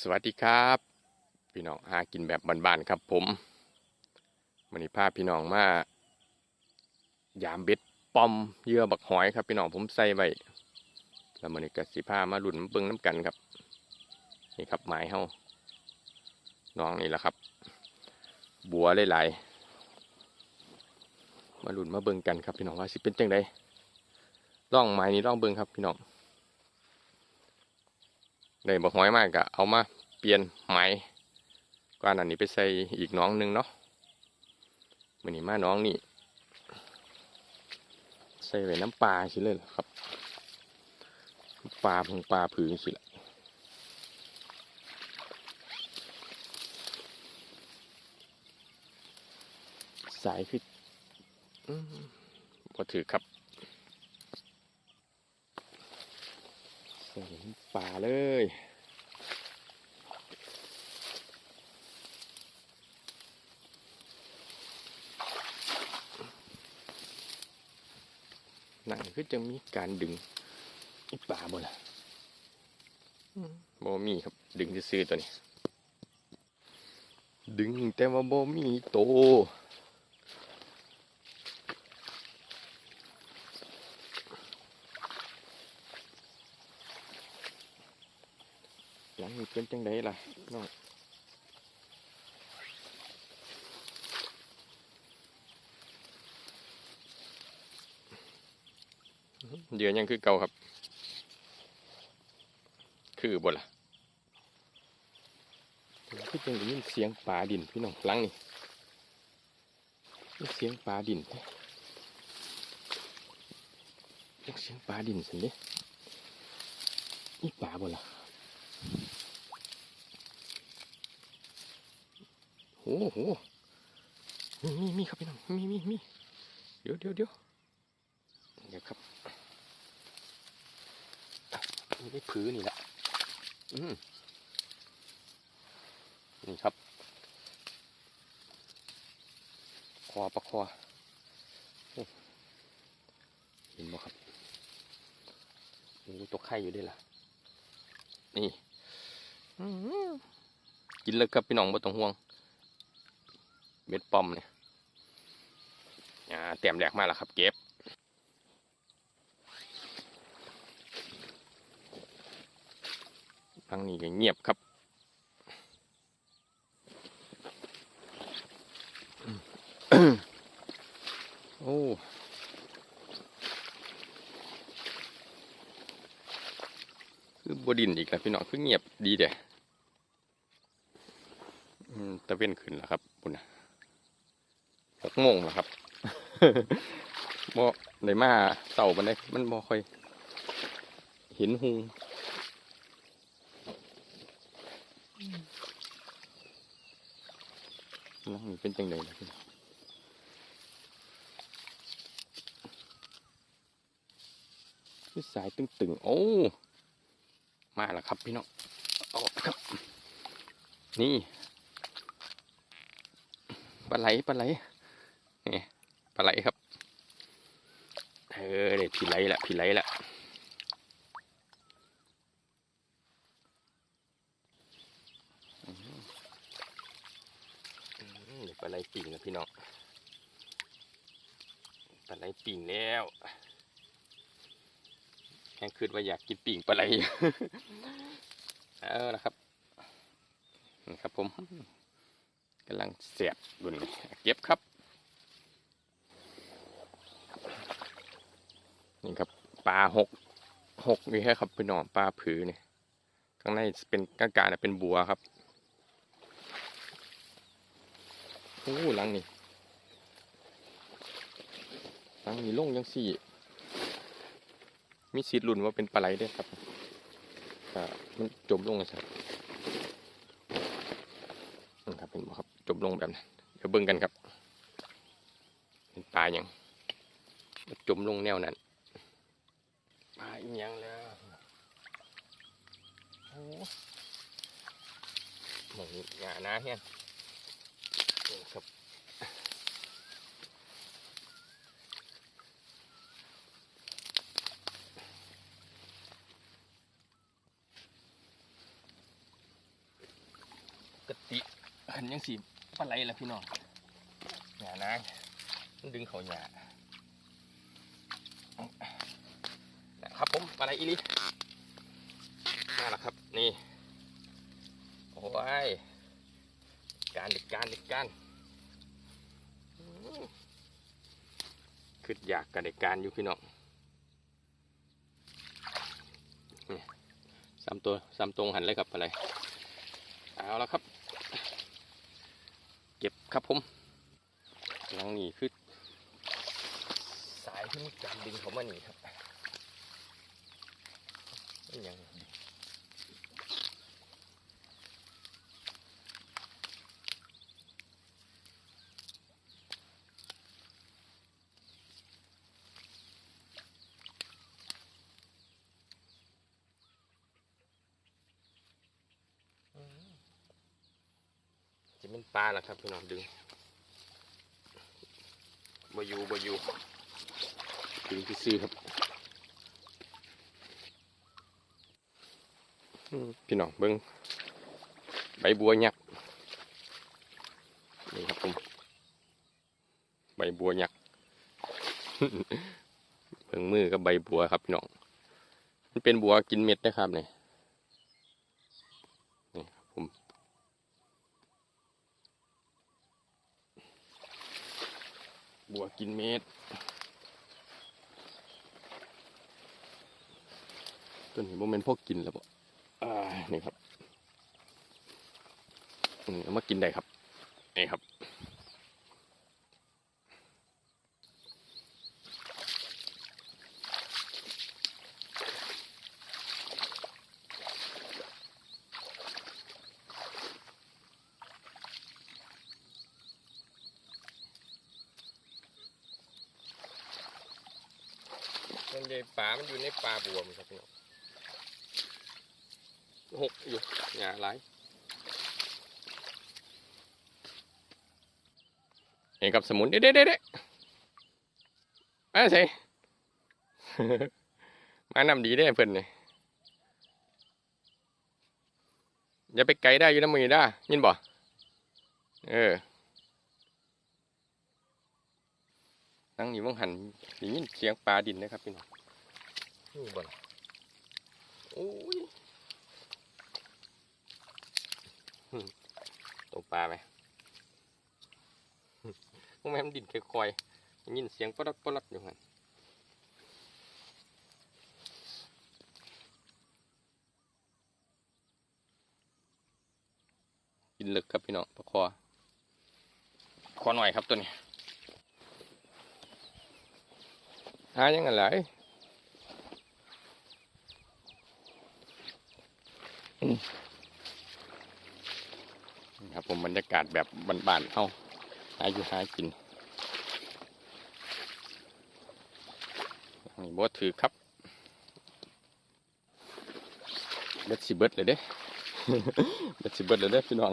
สวัสดีครับ พี่น้องหากินแบบบ้านๆครับผมมันนี้พาพี่น้องมายามเบ็ดปอมเหยื่อบักหอยครับ พี่น้องผมใส่ไว้แล้วมันนี้ก็สิพามาหลุนเบิ้งน้ำกันครับ นี่ครับไม้เฮาน้องนี่แหละครับ บัวหลายๆมาหลุนมาเบิ้งกันครับ พี่น้องว่าสิเป็นจังไดล่องไม้นี้ล่องเบิ้งครับ พี่น้อง ได้บอกหอยมากก็เอามาเปลี่ยนไหมก็อันนี้ไปใส่อีกน้องหนึ่งเนาะมันนี้มาน้องนี่ใส่ไว้น้ำปลาสิเลยเหรอครับปลาพงปลาผืนสิละสายคืออืมบ่ถือครับใส่ ป่าเลยนั่นคือจะมีการดึงอีป่าบ่ล่ะบ่มีครับ ดึงซื้อๆตัวนี้ ดึงแต่ว่าบ่มีโต หลังนี้เป็น จังไดล่ะน้องเดี๋ยวยังคือเก่าครับ คือบ่ล่ะคือจังได้ยินเสียงปลาดินพี่น้องหลังนี่เสียงปลาดินเสียงปลาดินสิเนี่ยนี่ปลาบ่ล่ะ โอ้โหมีมีมีครับพี่น้องมีมีมีเดี๋ยวเดี๋ยวเดี๋ยวเดี๋ยวครับนี่ได้ผือนี่แหละอืมนี่ครับคอปลาคอเห็นบ่ครับโอ้ตัวไข่อยู่ด้วยล่ะ นี่อือหือกินเลยครับพี่น้องบ่ต้องห่วง เม็ดปอมเนี่ยเตรียมแหลกมากแล้วครับ เก็บทางนี้ก็เงียบครับโอ้คือบดินอีกแล้วพี่น้องคือเงียบดีเด้อตะเว้นขึ้นแล้วครับปุ่นนะ หกโมงแล้วครับบ่ได้มาเต่ามันได้มันบ่ค่อย เห็นหุงนั่งเป็นจังไดล่ะพี่น้องคือสายตึงๆ โอ้ มาแล้วครับพี่น้องเอาละครับ นี่ ปลาไหล ปลาไหล นี่ปลาไหลครับ เออเด็ดผีไหลละผีไหลละเด็ดปลาไหลปิ่งแล้วพี่น้องปลาไหลปิ่งแล้วแค่คืดว่าอยากกินปิ่งปลาไหลเอาละครับนี่ครับผมกำลังเสียบดุนเก็บครับ นี่ครับปลาหกหกนี่แค่ครับพี่น้องปลาผือเนี่ยข้างในเป็นก้างกลางๆน่ะเป็นบัวครับโอ้หลังนี่หลังนี่ลงยังสี่ มีสิทธิ์ลุ้นว่าเป็นปลาไหลได้อครับมันจมลงเลยครับนี่ครับเป็นบ่ครับจมลงแบบนั้นเดี๋ยวเบิ่งกันครับ เป็นปลาอย่างจมลงแนวนั้น อีหยังแล้วโอ้หมองหยาหนาเฮียนครับกติหันยังสีปลาไหลละพี่น้องหยานาดึงเขาหยานะครับผมป ลาไหลอีลิมาแล้วครับ นี่ โอ้ยการเด็กการเด็กการคืออยากกับเด็กการอยู่พี่น้องนี่สามตัวสามตรงหันเลยครับปลาไหลเอาแล้วครับ เก็บครับผมหลังนี้คือสายที่มีการดึงเขามาหนีครับ นี่ยังจะเป็นปลาแล้วครับพี่น้องดึงบอยูบอยูดึงที่ซื้อครับอืม พี่น้องเบิ้งใบบัวยักษ์นี่ครับผมใบบัวยักษ์เบิ่งมือกับใบบัวครับพี่น้องมันเป็นบัวกินเม็ดนะครับเนี่ยนี่ครับผมบัวกินเม็ดต้นนี้โมเมนพวกกินแล้วบ่ อ่านี่ครับเอามากินได้ครับ นี่ครับ มันใหญ่ป่ามันอยู่ในป่าบวมครับพี่น้อง หกอยู่หยาหลายเห็นกับสมุนเด็ดเด็ดเด็ดมาใส่มานำดีได้อเพิ่นนี่อย่าไปไกลได้อยู่น้ำมือได้ยินบ่เออนั่งอยู่ว่างหันได้ยินเสียงปลาดินนะครับพี่น้องนี่บ่นโอ้ย ตกปลาไหมพวกแม่มันดิ่นค่อยๆยินเสียงปลัดปลัดอยู่หันกินลึกครับพี่น้องปลาคอคอหน่อยครับตัวนี้หายังไงไหลอืม ครับผมบรรยากาศแบบบ้านๆเข้าหาอยู่หากินนี่บถือครับเบ็ดสิเบิดเลยเด้เบ็ดสิเบิดเลยเด้พี่น้อง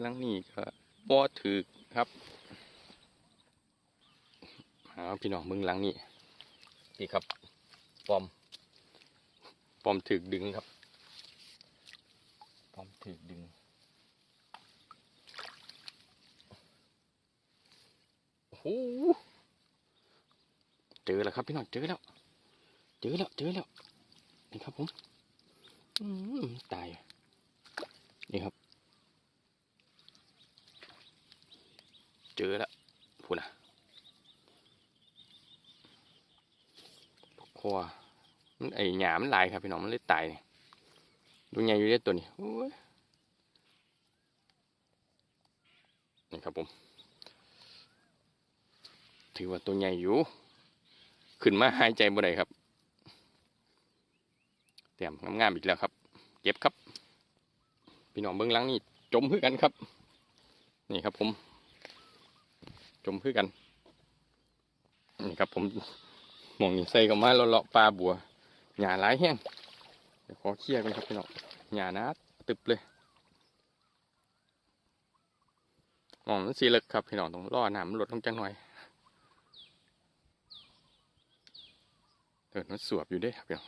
หลังนี้ก็บ่ถือครับเอาพี่น้องมึงหลังนี้นี่ครับปอม ปอมถือดึงครับปอมถือดึง โอ้โหเจอแล้วครับพี่น้องเจอแล้ว เจอแล้วเจอแล้วนี่ครับผมอืมตายนี่ครับ เจอแล้วพูดนะคอ มันไอหยามันลายครับพี่น้องมันเลยตายนี่ดูใหญ่อยู่เด้ตัวนี้นี่ครับผม ถือว่าตัวใหญ่อยู่ ขึ้นมาหายใจบ่ได้ครับเตรียมงามๆอีกแล้วครับ เก็บครับ พี่น้องเบื้องหลังนี่จมคือกันครับ นี่ครับผม จมคือกัน นี่ครับผมมองนี่ใส่กับมาเลาะปลาบัว หญ้าหลายแห้งเดี๋ยวขอเคลียร์กันครับพี่น้องหญ้านาตึบเลยมองมันสีเหลึกครับพี่น้องต้องล่อน้ำมันลดลงจังหน่อยเออมันสวบอยู่ด้ครับพี่น้อง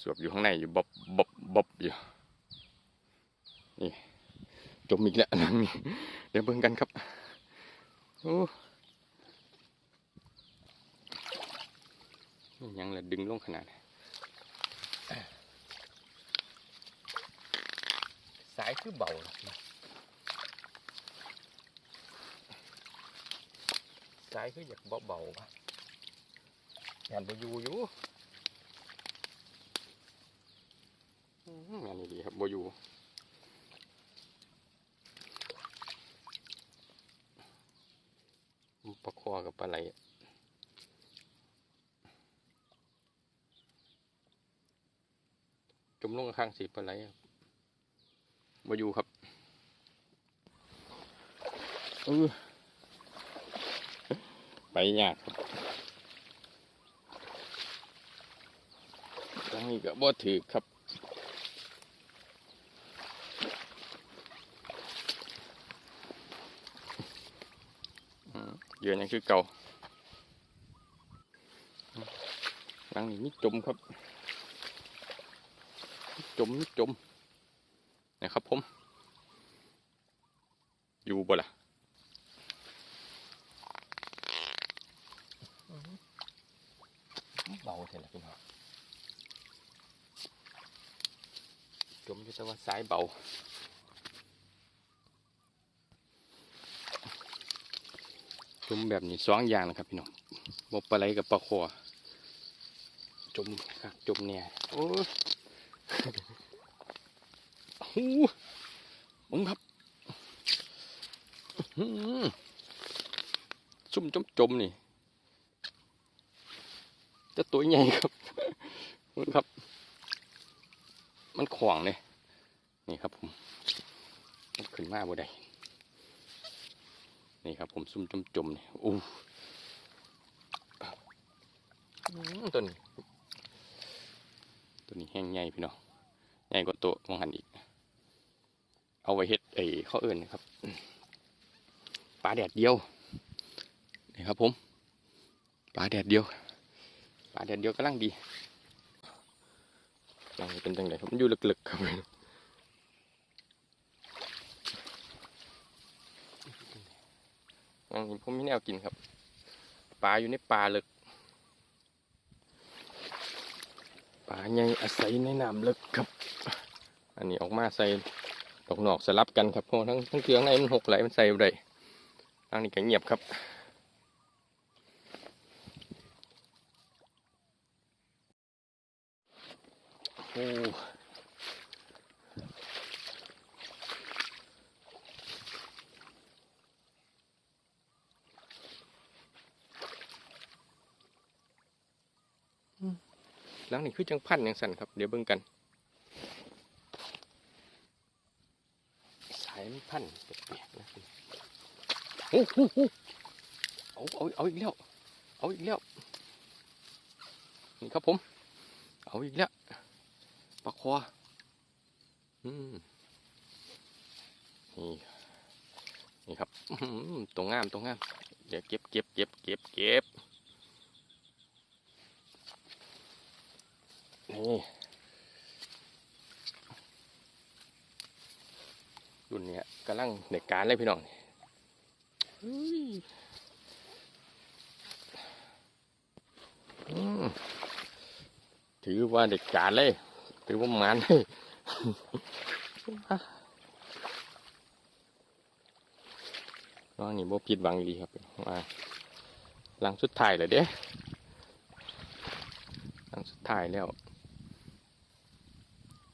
สวบอยู่ข้างในอยู่บบบบบบอยู่นี่จมอีกแล้วนั่นเดี๋ยวเบิ่งกันครับโอ้ ยังละดึงลงขนาดนี้สายคือเบาล่ะสายคืออยากเบาๆวะงานบอยู่อยู่อืมงานนี้ดีครับบอยู่ปลาคอกับปลาไหลจม ลงข้างสีปลาไหลครับบอยู่ครับเออไปยากครับทางนี้ก็บ่ถือครับเยื่อยังคือเก่าหลังนี้มิจมครับ จมมิจมนะครับผม อยู่บ่ล่ะเบาเท่าไหร่พี่น้องจมอยู่แต่ว่าสายเบาจุ่มแบบนี้สองอย่างนะครับพี่น้องบปลาไหลกับปลาคอจุ่มครับจุ่มเนี่ยโอ้ย หูมึงครับซุ่มจมจมนี่จะตัวใหญ่ครับมึงครับ มันขวางเลยนี่ครับผมมันขึ้นมาบ่ได้นี่ครับผมซุ่มจมจมๆนี่อู้ตัวนี้ตัวนี้แห้งใหญ่พี่น้องใหญ่กว่าตัวมองหันอีก เอาไว้เฮ็ดไอ้ข้าวเอื่นนะครับปลาแดดเดียวนี่ครับผมปลาแดดเดียวปลาแดดเดียวกำลังดีกำลังเป็นจังไดครับมันอยู่ลึกๆครับอันนี้ผมไมีแนวกินครับปลาอยู่ในป่าลึกปลาใหญ่อาศัยในน้ำลึกครับ อันนี้ออกมาใส่ ดอกหนอกสลับกันครับเพราะทั้งทั้งเครื่องในมันหกไหลมันใส่บ่ได้ทางนี้ก็เงียบครับโอ้หลังนี้คือจังพันอย่างสั่นครับ เดี๋ยวเบิ่งกัน สายมันพันแปลกๆนะโอ้โหเอาเอาเอาอีกแล้วเอาอีกแล้วนี่ครับผม เอาอีกแล้วปลาคออืมนี่นี่ครับตรงงามตรงงามเดี๋ยวเก็บเก็บเก็บเก็บเก็บนี่ รุ่นเนี้ยกำลังในการเลยพี่น้องอุ้ยอืมถือว่าเด็กการเลย ถือว่ามันเลยน้องนี่บ่ผิดหวังดีครับมาหลังสุดท้ายเลยเด้หลังสุดท้ายแล้ว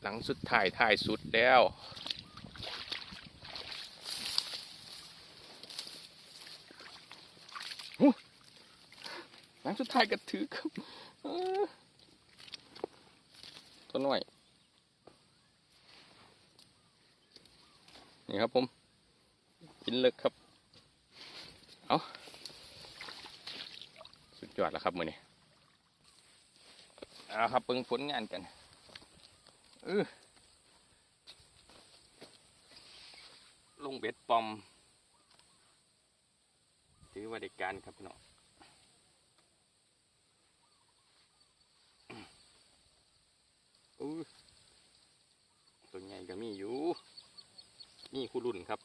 หลังสุดท้ายท้ายสุดแล้ว หลังสุดท้ายก็ถือครับเอ้อตัวน้อย นี่ครับผมกินเลิกครับ เอาสุดยอดแล้วครับมือนี้เอาครับเบิ่งผลงานกันเออลงเบ็ดปอม ถือว่าได้การครับพี่น้อง มีอยู่นี่คู่รุ่นครับ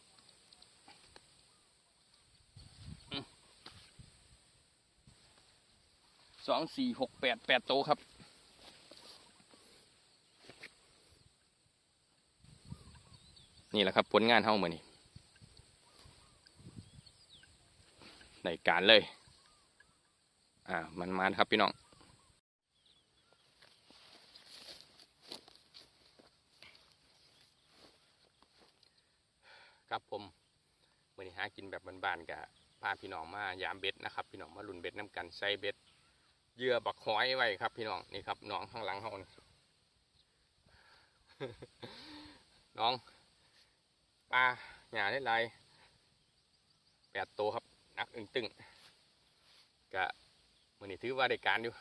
สองสี่หกแปดแปดโตครับนี่แหละครับผลงานเฮ้ามือนี่ในการเลย อ่า มันมาครับพี่น้อง ครับผมมื่อนี้หากินแบบบ้านๆกับพาพี่น้องมายามเบ็ดนะครับ พี่น้องมาลุนเบ็ดน้ำกันใส่เบ็ดเหยื่อบักหอยไว้ครับ พี่น้องนี่ครับน้องข้างหลังเขานี่น้องปลาหยาได้ลายแปดตัวครับนักอึ้งตึงกะมื่อนี้ถือว่าได้การอยู่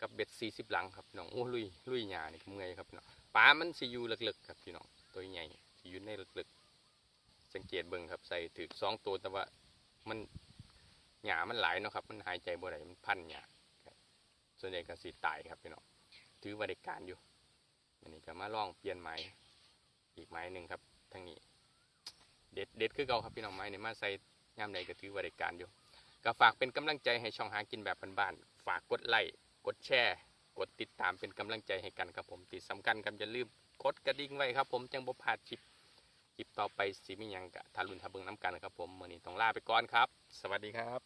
กับเบ็ดสี่สิบหลังครับน้องโอ้ลุยลุยหยาเนี่ก็เมื่อยครับพี่น้องปลามันสิอยู่ลึกๆครับพี่น้องตัวใหญ่สิอยู่ในลึกๆ สังเกตเบิ่งครับใส่ถือสองตัวแต่ว่ามันหยามันหลายเนาะครับ มันหายใจบ่ได้มันพันหยาส่วนใหญ่ก็สีตายครับพี่น้องถือว่าได้การอยู่อันนี้ก็มาลองเปลี่ยนไม้อีกไม้หนึ่งครับทั้งนี้ เด็ดเด็ดคือเก่าครับพี่น้องไม้เนี่ยมาใส่ยามใดก็ถือว่าได้การอยู่ก็ฝากเป็นกำลังใจให้ช่องหากินแบบบ้านๆฝากกดไลค์กดแชร์กดติดตามเป็นกำลังใจให้กันครับผมติดสำคัญครับอย่าลืมกดกระดิ่งไว้ครับผมจังบ่พลาดคลิป คลิปต่อไปสิมีหยังกะทารุณทาเบิงน้ำกันนะครับผมมื่อนี้ต้องลาไปก่อนครับ สวัสดีครับ